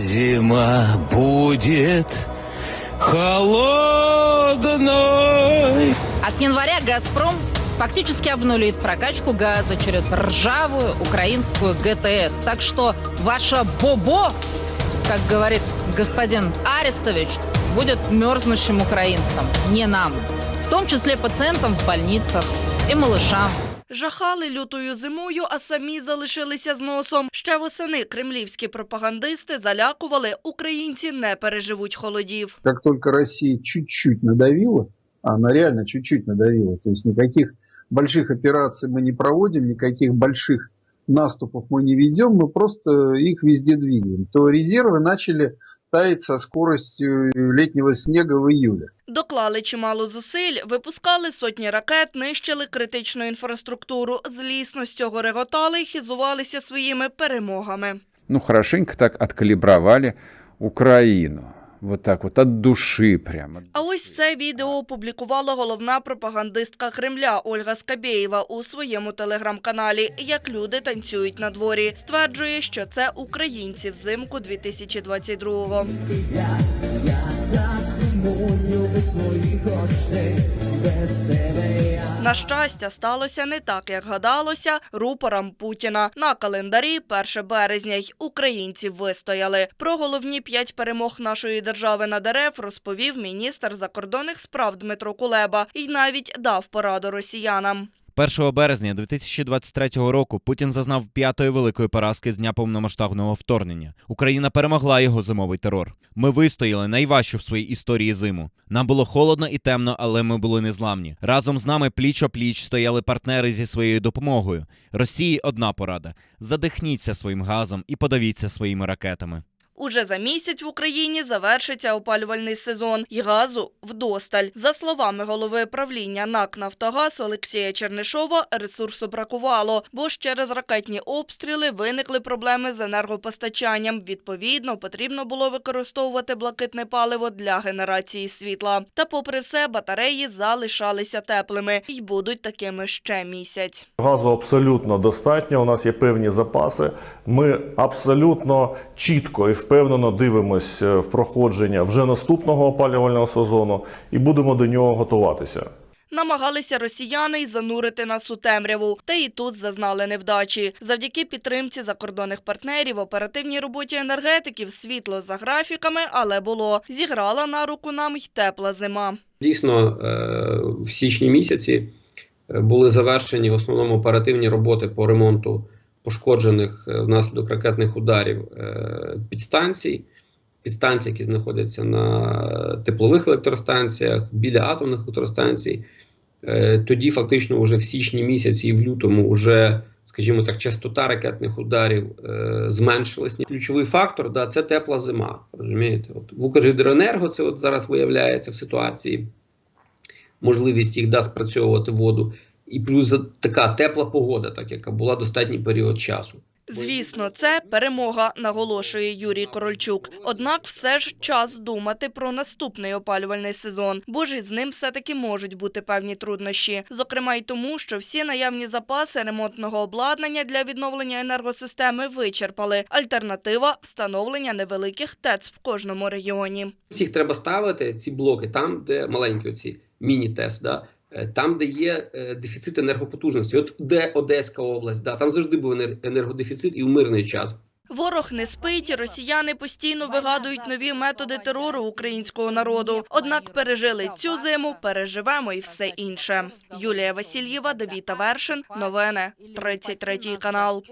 зима будет холодной. А с января «Газпром» фактически обнулит прокачку газа через ржавую украинскую ГТС. Так что ваша «бобо», как говорит господин Арестович, будет мерзнущим украинцам, не нам. В том числе пациентам в больницах и малышам. Жахали лютою зимою, а самі залишилися з носом. Ще восени кремлівські пропагандисти залякували, українці не переживуть холодів. как только Россия чуть-чуть надавила, а она реально чуть-чуть надавила, то есть никаких больших операций мы не проводим, никаких больших наступов мы не ведем, мы просто их везде двигаем, то резервы начали таять со скоростью летнего снега в июле. Доклали чимало зусиль, випускали сотні ракет, нищили критичну інфраструктуру. Злісно з цього реготали й хизувалися своїми перемогами. ну, хорошенько так откалибровали Украину. Вот так вот, от души прямо. А ось це відео опублікувала головна пропагандистка Кремля Ольга Скабєєва у своєму телеграм-каналі «Як люди танцюють на дворі». Стверджує, що це українці взимку 2022-го. На щастя, сталося не так, як гадалося, рупорам Путіна. На календарі 1 березня й українці вистояли. Про головні п'ять перемог нашої держави на дерев розповів міністр закордонних справ Дмитро Кулеба і навіть дав пораду росіянам. 1 березня 2023 року Путін зазнав п'ятої великої поразки з дня повномасштабного вторгнення. Україна перемогла його зимовий терор. Ми вистояли найважчу в своїй історії зиму. Нам було холодно і темно, але ми були незламні. Разом з нами пліч опліч стояли партнери зі своєю допомогою. Росії одна порада: задихніться своїм газом і подавіться своїми ракетами. Уже за місяць в Україні завершиться опалювальний сезон і газу вдосталь. За словами голови правління НАК «Нафтогаз» Олексія Чернишова, ресурсу бракувало, бо ж через ракетні обстріли виникли проблеми з енергопостачанням. Відповідно, потрібно було використовувати блакитне паливо для генерації світла. Та попри все, батареї залишалися теплими і будуть такими ще місяць. Газу абсолютно достатньо. У нас є певні запаси. Ми абсолютно чітко і впевнено дивимося в проходження вже наступного опалювального сезону і будемо до нього готуватися. Намагалися росіяни й занурити нас у темряву, та і тут зазнали невдачі. Завдяки підтримці закордонних партнерів, оперативній роботі енергетиків, світло за графіками, але було. Зіграла на руку нам й тепла зима. Дійсно, е, в січні місяці е, були завершені в основному оперативні роботи по ремонту пошкоджених е, внаслідок ракетних ударів е, підстанцій. Підстанції, які знаходяться на теплових електростанціях, біля атомних електростанцій. Е, Тоді, фактично, вже в січні місяці і в лютому, вже, скажімо так, частота ракетних ударів е, зменшилась. Ключовий фактор да, це тепла зима. Розумієте, от в Укргідроенерго це от зараз виявляється в ситуації можливість їх да спрацьовувати воду, і плюс така тепла погода, так яка була достатній період часу. Звісно, це перемога, наголошує Юрій Корольчук. Однак все ж час думати про наступний опалювальний сезон, бо ж із ним все-таки можуть бути певні труднощі. Зокрема, й тому, що всі наявні запаси ремонтного обладнання для відновлення енергосистеми вичерпали. Альтернатива встановлення невеликих ТЕЦ в кожному регіоні. Всіх треба ставити ці блоки там, де маленькі оці міні-тест, да? Е, там, де є е, дефіцит енергопотужності. От де Одеська область, да? там завжди був енергодефіцит і в мирний час. Ворог не спить, росіяни постійно вигадують нові методи терору українського народу. Однак пережили цю зиму, переживемо і все інше. Юлія Васильєва, Давіта Вершин. Новини 33 канал.